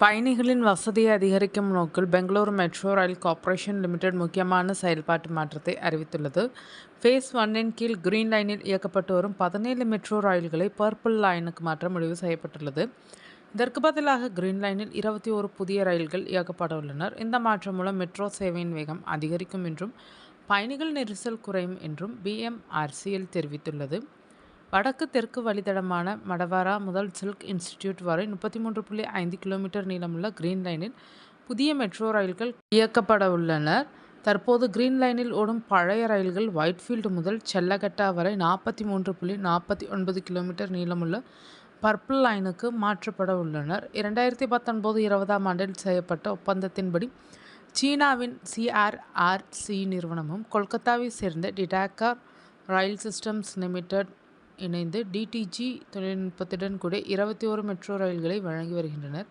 பயணிகளின் வசதியை அதிகரிக்கும் நோக்கில் Bengaluru metro rail corporation limited முக்கியமான செயல்பாட்டு மாற்றத்தை அறிவித்துள்ளது. ஃபேஸ் ஒன்னின் கீழ் கிரீன் லைனில் இயக்கப்பட்டு வரும் பதினேழு மெட்ரோ ரயில்களை பர்பிள் லைனுக்கு மாற்ற முடிவு செய்யப்பட்டுள்ளது. இதற்கு பதிலாக கிரீன் லைனில் இருபத்தி ஒரு புதிய ரயில்கள் இயக்கப்பட உள்ளனர். இந்த மாற்றம் மூலம் மெட்ரோ சேவையின் வேகம் அதிகரிக்கும் என்றும் பயணிகள் நெரிசல் குறையும் என்றும் பிஎம்ஆர்சிஎல் தெரிவித்துள்ளது. வடக்கு தெற்கு வழித்தடமான மடவாரா முதல் சில்க் இன்ஸ்டிடியூட் வரை முப்பத்தி மூன்று புள்ளி ஐந்து கிலோமீட்டர் நீளமுள்ள கிரீன் லைனில் புதிய மெட்ரோ ரயில்கள் இயக்கப்பட உள்ளனர். தற்போது கிரீன் லைனில் ஓடும் பழைய ரயில்கள் ஒயிட்ஃபீல்டு முதல் செல்லகட்டா வரை நாற்பத்தி மூன்று புள்ளி நாற்பத்தி ஒன்பது கிலோமீட்டர் நீளமுள்ள பர்பிள் லைனுக்கு மாற்றப்பட உள்ளனர். இரண்டாயிரத்தி பத்தொன்பது இருபதாம் ஆண்டில் செய்யப்பட்ட ஒப்பந்தத்தின்படி சீனாவின் சிஆர்ஆர்சி நிறுவனமும் கொல்கத்தாவை சேர்ந்த டிடாக்கார் ரயில் சிஸ்டம்ஸ் லிமிடெட் இணைந்து டிடிஜி தொழில்நுட்பத்துடன் கூட இருபத்தி ஒரு மெட்ரோ ரயில்களை வழங்கி வருகின்றனர்.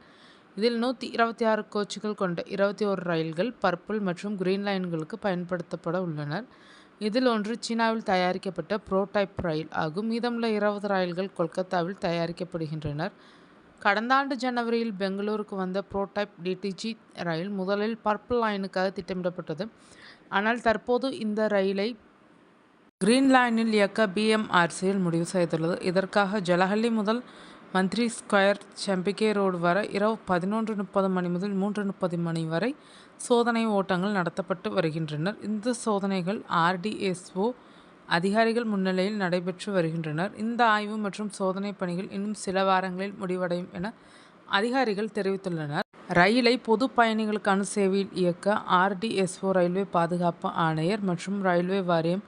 இதில் நூற்றி இருபத்தி ஆறு கோச்சுகள் கொண்ட இருபத்தி ஒரு ரயில்கள் பர்பிள் மற்றும் கிரீன் லைன்களுக்கு பயன்படுத்தப்பட உள்ளனர். இதில் ஒன்று சீனாவில் தயாரிக்கப்பட்ட புரோடைப் ரயில் ஆகும். மீதமுள்ள இருபது ரயில்கள் கொல்கத்தாவில் தயாரிக்கப்படுகின்றனர். கடந்த ஆண்டு ஜனவரியில் பெங்களூருக்கு வந்த புரோடைப் டிடிஜி ரயில் முதலில் பர்பிள் லைனுக்காக திட்டமிடப்பட்டது. ஆனால் தற்போது இந்த ரயிலை கிரீன்லாண்டில் இயக்க பிஎம்ஆர்சியில் முடிவு செய்துள்ளது. இதற்காக ஜலஹல்லி முதல் மந்திரி ஸ்கொயர் செம்பிகே ரோடு வரை இரவு பதினொன்று முப்பது மணி முதல் மூன்று முப்பது மணி வரை சோதனை ஓட்டங்கள் நடத்தப்பட்டு வருகின்றனர். இந்த சோதனைகள் ஆர்டிஎஸ்ஓ அதிகாரிகள் முன்னிலையில் நடைபெற்று வருகின்றனர். இந்த ஆய்வு மற்றும் சோதனை பணிகள் இன்னும் சில வாரங்களில் முடிவடையும் என அதிகாரிகள் தெரிவித்துள்ளனர். ரயிலை பொது பயணிகளுக்கான சேவையில் இயக்க ஆர்டிஎஸ்ஓ ரயில்வே பாதுகாப்பு ஆணையர் மற்றும் ரயில்வே வாரியம்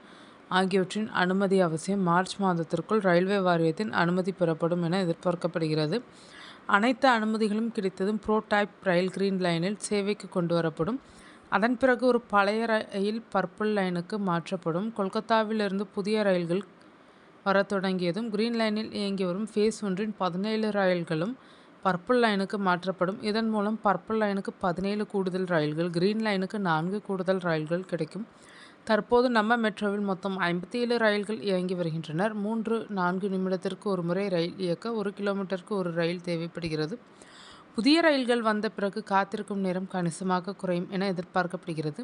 ஆகியவற்றின் அனுமதி அவசியம். மார்ச் மாதத்திற்குள் ரயில்வே வாரியத்தின் அனுமதி பெறப்படும் என எதிர்பார்க்கப்படுகிறது. அனைத்து அனுமதிகளும் கிடைத்ததும் புரோடைப் ரயில் கிரீன் லைனில் சேவைக்கு கொண்டு வரப்படும். அதன் பிறகு ஒரு பழைய ரயில் பர்பிள் லைனுக்கு மாற்றப்படும். கொல்கத்தாவிலிருந்து புதிய ரயில்கள் வர தொடங்கியதும் கிரீன் லைனில் இயங்கி வரும் ஃபேஸ் ஒன்றின் பதினேழு ரயில்களும் பர்பிள் லைனுக்கு மாற்றப்படும். இதன் மூலம் பர்பிள் லைனுக்கு பதினேழு கூடுதல் ரயில்கள் கிரீன் லைனுக்கு நான்கு கூடுதல் ரயில்கள் கிடைக்கும். தற்போது நம்ம மெட்ரோவில் மொத்தம் ஐம்பத்தி ஏழு ரயில்கள் இயங்கி வருகின்றனர். மூன்று நான்கு நிமிடத்திற்கு ஒரு முறை ரயில் இயக்க ஒரு கிலோமீட்டருக்கு ஒரு ரயில் தேவைப்படுகிறது. புதிய ரயில்கள் வந்த பிறகு காத்திருக்கும் நேரம் கணிசமாக குறையும் என எதிர்பார்க்கப்படுகிறது.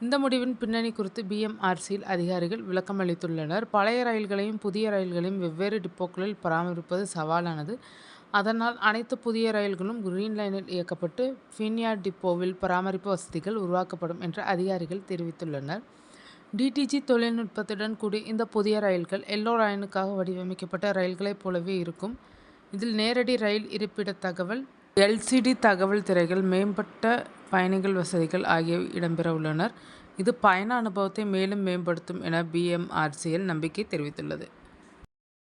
இந்த முடிவின் பின்னணி குறித்து பிஎம்ஆர்சியில் அதிகாரிகள் விளக்கம் அளித்துள்ளனர். பழைய ரயில்களையும் புதிய ரயில்களையும் வெவ்வேறு டிப்போக்களில் பராமரிப்பது சவாலானது. அதனால் அனைத்து புதிய ரயில்களும் கிரீன் லைனில் இயக்கப்பட்டு ஃபின்யா டிப்போவில் பராமரிப்பு வசதிகள் உருவாக்கப்படும் என்று அதிகாரிகள் தெரிவித்துள்ளனர். டிடிஜி தொழில்நுட்பத்துடன் கூடிய இந்த புதிய ரயில்கள் எல்லோ ரயனுக்காக வடிவமைக்கப்பட்ட ரயில்களைப் போலவே இருக்கும். இதில் நேரடி ரயில் இருப்பிட தகவல் எல்சிடி தகவல் திரைகள் மேம்பட்ட பயணிகள் வசதிகள் ஆகியவை இடம்பெற உள்ளனர். இது பயண அனுபவத்தை மேலும் மேம்படுத்தும் என பிஎம்ஆர்சிஎல் நம்பிக்கை தெரிவித்துள்ளது.